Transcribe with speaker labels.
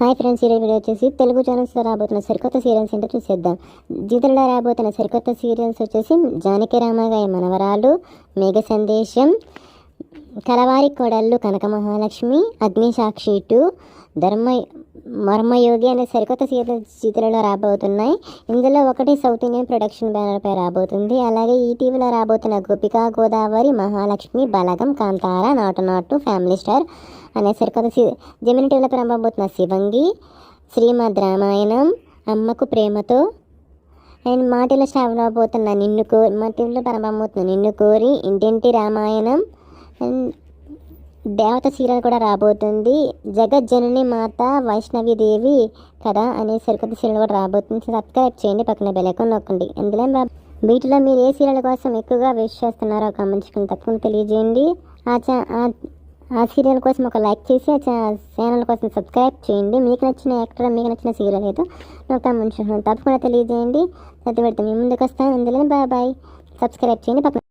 Speaker 1: Hi friends ఈరోజు video వచ్చేసి తెలుగు ఛానల్స్లో రాబోతున్న సరికొత్త సీరియల్స్ ఏంటో చూసేద్దాం. జీతల్లో రాబోతున్న సరికొత్త సీరియల్స్ వచ్చేసి జానకి రామగాయ మనవరాలు మేఘ సందేశం కలవారి కొడళ్ళు కనక మహాలక్ష్మి అగ్నిసాక్షి టు ధర్మ మర్మయోగి అనే సరికొత్త సీత జీతలలో రాబోతున్నాయి. ఇందులో ఒకటి సౌత్ ఇండియన్ ప్రొడక్షన్ బ్యానర్పై రాబోతుంది. అలాగే ఈటీవీలో రాబోతున్న గోపికా గోదావరి మహాలక్ష్మి బలగం కాంతార నాటు నాటు ఫ్యామిలీ స్టార్ అనే సరికొత్త సీ జమిని టీవీలో ప్రారంభమవుతున్న శివంగి శ్రీమద్ రామాయణం అమ్మకు ప్రేమతో. అండ్ మా టీవీలో స్టార్ రాబోతున్న నిన్ను కోరి మా టీవీలో ప్రారంభమవుతున్న నిన్ను కోరి ఇంటింటి రామాయణం. దేవత సీరియల్ కూడా రాబోతుంది. జగజ్జనని మాత వైష్ణవి దేవి కదా అనే సరికొత్త సీరియల్ కూడా రాబోతుంది. సబ్స్క్రైబ్ చేయండి పక్కన బెలైకాన్ నొక్కండి. అందులో వీటిలో మీరు ఏ సీరియల్ కోసం ఎక్కువగా విష్ చేస్తున్నారో కామెంట్స్కి తప్పకుండా తెలియజేయండి. ఆ ఛా ఆ- ఆ సీరియల్ కోసం ఒక లైక్ చేసి ఆ ఛానల్ కోసం సబ్స్క్రైబ్ చేయండి. మీకు నచ్చిన యాక్టర్ మీకు నచ్చిన సీరియల్ ఏదో నాకు కామెంట్స్ తప్పకుండా తెలియజేయండి. ప్రతి పెడతాం ముందుకు వస్తాను అందులో బాయ్ బాయ్ సబ్స్క్రైబ్ చేయండి పక్కన